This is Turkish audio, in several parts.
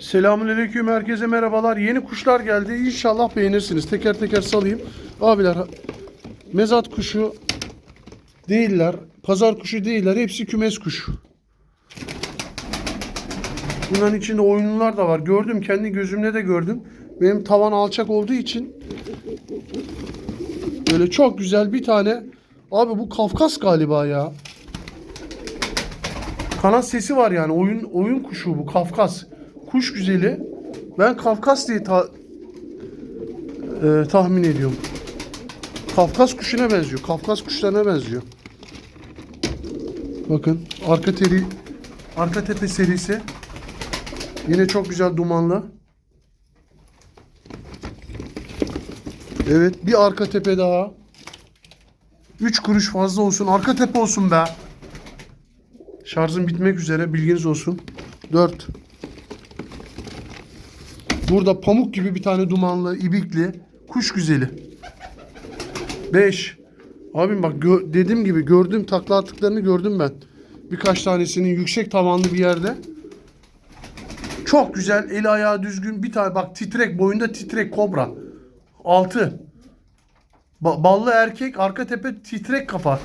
Selamünaleyküm herkese merhabalar. Yeni kuşlar geldi. İnşallah beğenirsiniz. Teker teker salayım. Abiler mezat kuşu değiller. Pazar kuşu değiller. Hepsi kümes kuşu. Bunların içinde oyunlular da var. Gördüm. Kendi gözümle de gördüm. Benim tavan alçak olduğu için böyle çok güzel bir tane abi bu Kafkas galiba ya. Kanat sesi var yani. Oyun oyun kuşu bu. Kafkas. Kuş güzeli. Ben Kafkas diye ta- e, tahmin ediyorum. Kafkas kuşuna benziyor. Kafkas kuşlarına benziyor. Bakın arka teri arka tepe serisi. Yine çok güzel dumanlı. Evet bir arka tepe daha. 3 kuruş fazla olsun. Arka tepe olsun be. Şarjım bitmek üzere bilginiz olsun. 4. Burada pamuk gibi bir tane dumanlı, ibikli, kuş güzeli. 5. Abim bak dediğim gibi gördüm takla attıklarını gördüm ben. Birkaç tanesinin yüksek tavanlı bir yerde. Çok güzel, eli ayağı düzgün. Bir tane bak titrek, boyunda titrek kobra. 6. ballı erkek, arka tepe titrek kafa.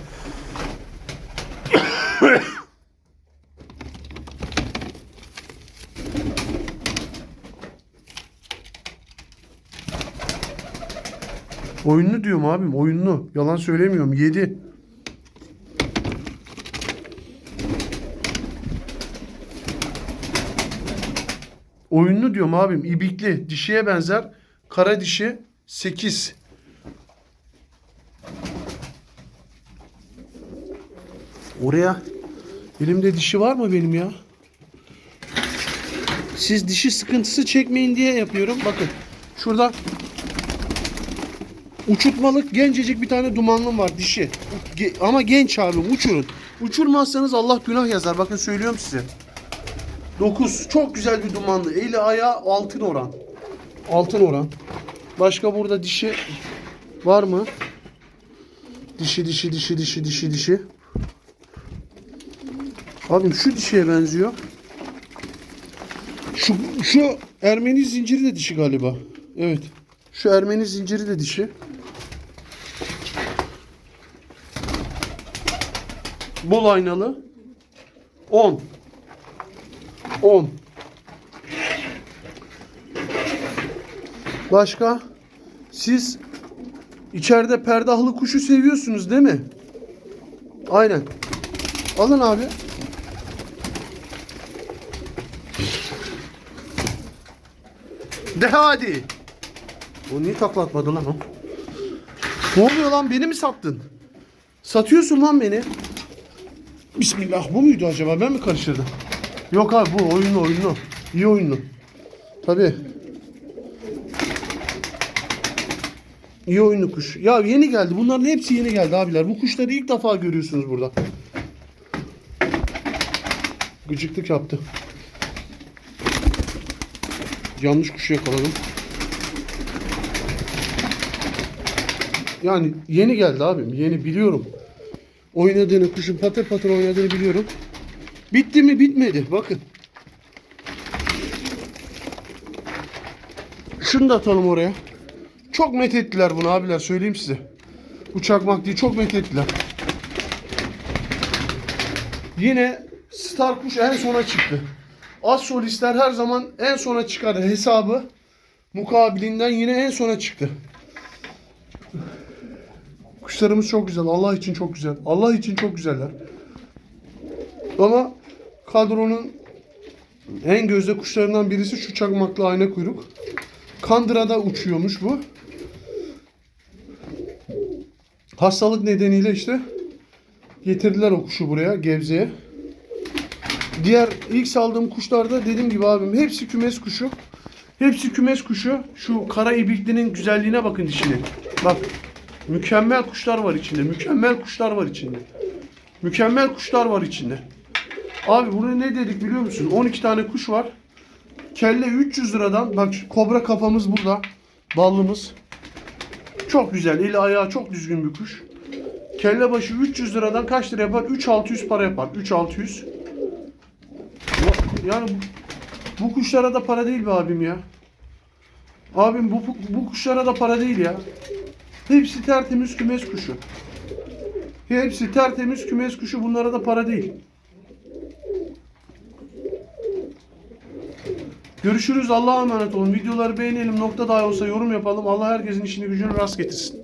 Oyunlu diyorum abim oyunlu. Yalan söylemiyorum. 7. Oyunlu diyorum abim. İbikli. Dişiye benzer. Kara dişi 8. Oraya elimde dişi var mı benim ya? Siz dişi sıkıntısı çekmeyin diye yapıyorum. Bakın şurada Uçurtmalık gencecik bir tane dumanlım var dişi. Ge- ama genç abi uçurun. Uçurmazsanız Allah günah yazar. Bakın söylüyorum size. 9. Çok güzel bir dumanlı. Eli ayağı altın oran. Altın oran. Başka burada dişi var mı? Dişi dişi dişi dişi dişi dişi. Abim şu dişiye benziyor. Şu, şu Ermeni zinciri de dişi galiba. Evet. Şu Ermeni zinciri de dişi. Bol aynalı. 10. 10. Başka? Siz içeride perdahlı kuşu seviyorsunuz değil mi? Aynen. Alın abi. De hadi. O niye taklatmadı lan o? Ne oluyor lan beni mi sattın? Satıyorsun lan beni. Bismillah bu muydu acaba ben mi karıştırdım? Yok abi bu oyunlu oyunlu. İyi oyunlu. Tabi. İyi oyunlu kuş. Ya yeni geldi. Bunların hepsi yeni geldi abiler. Bu kuşları ilk defa görüyorsunuz burada. Gıcıklık yaptı. Yanlış kuşu yakaladım. Yani yeni geldi abim. Yeni biliyorum. Oynadığını, kuşun patır patır oynadığını biliyorum. Bitti mi? Bitmedi. Bakın. Şunu da atalım oraya. Çok met ettiler bunu abiler. Söyleyeyim size. Uçakmak diye çok met ettiler. Yine Star Kuş en sona çıktı. Az solistler her zaman en sona çıkar hesabı mukabilinden yine en sona çıktı. Kuşlarımız çok güzel. Allah için çok güzel. Allah için çok güzeller. Ama kadronun en gözde kuşlarından birisi şu çakmaklı ayna kuyruk. Kandıra'da uçuyormuş bu. Hastalık nedeniyle işte getirdiler o kuşu buraya Gebze'ye. Diğer ilk saldığım kuşlarda dediğim gibi abim hepsi kümes kuşu. Hepsi kümes kuşu. Şu kara ibiklinin güzelliğine bakın dişine. Bak. Mükemmel kuşlar var içinde. Mükemmel kuşlar var içinde. Mükemmel kuşlar var içinde. Abi burada ne dedik biliyor musun? 12 tane kuş var. Kelle 300 liradan. Bak kobra kafamız burada. Ballımız. Çok güzel. Eli ayağı çok düzgün bir kuş. Kelle başı 300 liradan kaç lira yapar? 3600 para yapar. 3600. Yani bu- Bu kuşlara da para değil be abim ya. Abim bu, bu kuşlara da para değil ya. Hepsi tertemiz kümes kuşu. Hepsi tertemiz kümes kuşu. Bunlara da para değil. Görüşürüz. Allah'a emanet olun. Videoları beğenelim. Nokta dahi olsa yorum yapalım. Allah herkesin işini gücünü rast getirsin.